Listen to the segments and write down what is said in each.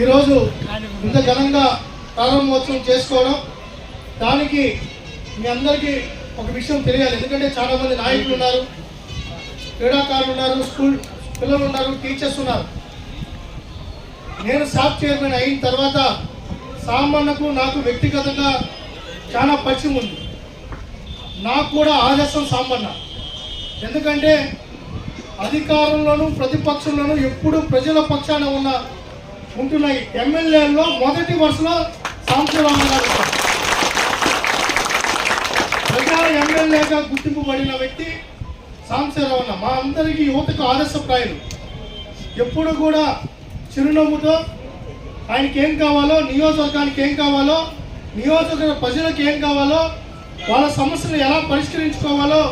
ఈరోజు ఇంత ఘనంగా ప్రారంభోత్సవం చేసుకోవడం దానికి మీ అందరికీ ఒక విషయం తెలియాలి. ఎందుకంటే చాలామంది నాయకులు ఉన్నారు క్రీడాకారులు ఉన్నారు స్కూల్ పిల్లలు ఉన్నారు టీచర్స్ ఉన్నారు. నేను సాఫ్ చైర్మన్ అయిన తర్వాత సామాన్యకు నాకు వ్యక్తిగతంగా చాలా పరిచయం ఉంది. నాకు కూడా ఆదర్శం సామాన్య ఎందుకంటే అధికారంలోనూ ప్రతిపక్షంలోనూ ఎప్పుడు ప్రజల పక్షాన ఉన్న ఉంటున్నాయి. ఎమ్మెల్యేల్లో మొదటి వరుసలో సాంశరావు గారు ప్రజా ఎమ్మెల్యేగా గుర్తింపబడిన వ్యక్తి సాంశరావణ మా అందరికీ యువతకు ఆదర్శప్రాయులు. ఎప్పుడు కూడా చిరునవ్వుతో ఆయనకి ఏం కావాలో నియోజకవర్గానికి ఏం కావాలో నియోజకవర్గ ప్రజలకు ఏం కావాలో వాళ్ళ సమస్యలు ఎలా పరిష్కరించుకోవాలో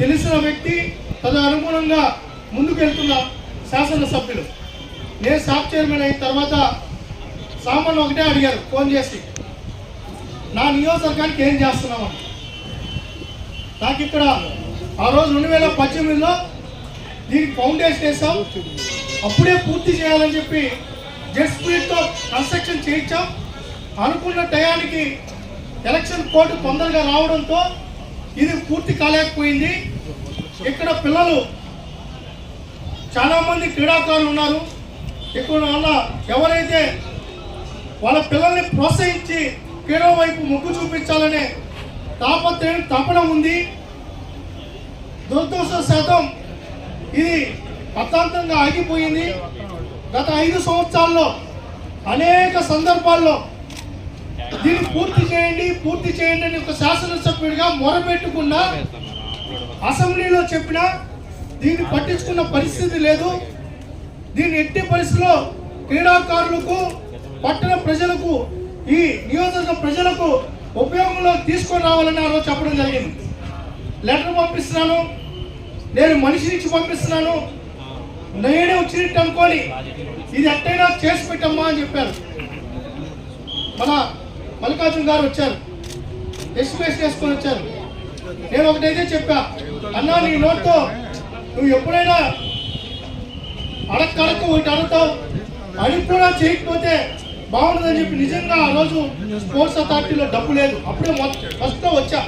తెలిసిన వ్యక్తి తద అనుగుణంగా ముందుకెళ్తున్న శాసనసభ్యులు. నేను స్టాఫ్ చైర్మన్ అయిన తర్వాత సామాన్లు ఒకటే అడిగారు ఫోన్ చేసి. నా నియోజకవర్గానికి ఏం చేస్తున్నామని. నాకు ఇక్కడ ఆ రోజు రెండు వేల పద్దెనిమిదిలో దీనికి ఫౌండేషన్ వేసాం అప్పుడే పూర్తి చేయాలని చెప్పి జెట్ స్పీడ్తో కన్స్ట్రక్షన్ చేయించాం. అనుకున్న టయానికి ఎలక్షన్ కోర్టు తొందరగా రావడంతో ఇది పూర్తి కాలేకపోయింది. ఇక్కడ పిల్లలు చాలామంది క్రీడాకారులు ఉన్నారు. ఎక్కువ వల్ల ఎవరైతే వాళ్ళ పిల్లల్ని ప్రోత్సహించి క్రీడా వైపు మొగ్గు చూపించాలనే తాపత్రయం తపన ఉంది. దురదృష్ట శాతం ఇది అత్యంతంగా ఆగిపోయింది. గత ఐదు సంవత్సరాల్లో అనేక సందర్భాల్లో దీన్ని పూర్తి చేయండి పూర్తి చేయండి అని ఒక శాసనసభ్యుడిగా మొరపెట్టుకున్నా అసెంబ్లీలో చెప్పినా దీన్ని పట్టించుకున్న పరిస్థితి లేదు. దీన్ని ఎట్టి పరిస్థితిలో క్రీడాకారులకు పట్టణ ప్రజలకు ఈ నియోజకవర్గ ప్రజలకు ఉపయోగంలో తీసుకొని రావాలని ఆ రోజు చెప్పడం జరిగింది. లెటర్ పంపిస్తున్నాను. నేను మనిషి నుంచి పంపిస్తున్నాను. నేనే వచ్చినట్టు అనుకోని ఇది ఎట్టయినా చేసి పెట్టమ్మా అని చెప్పారు. మన మల్లికార్జున గారు వచ్చారు. ఎస్పీఎస్ చేసుకొని వచ్చారు. నేను ఒకటైతే చెప్పా అన్నా నీ నోట్తో నువ్వు ఎప్పుడైనా అడక్కడక్క ఒకటి అడుగుతావు అడిగి కూడా చేయకపోతే బాగుండదని చెప్పి నిజంగా ఆ రోజు స్పోర్ట్స్ అథారిటీలో డబ్బు లేదు. అప్పుడే ఫస్ట్ వచ్చా.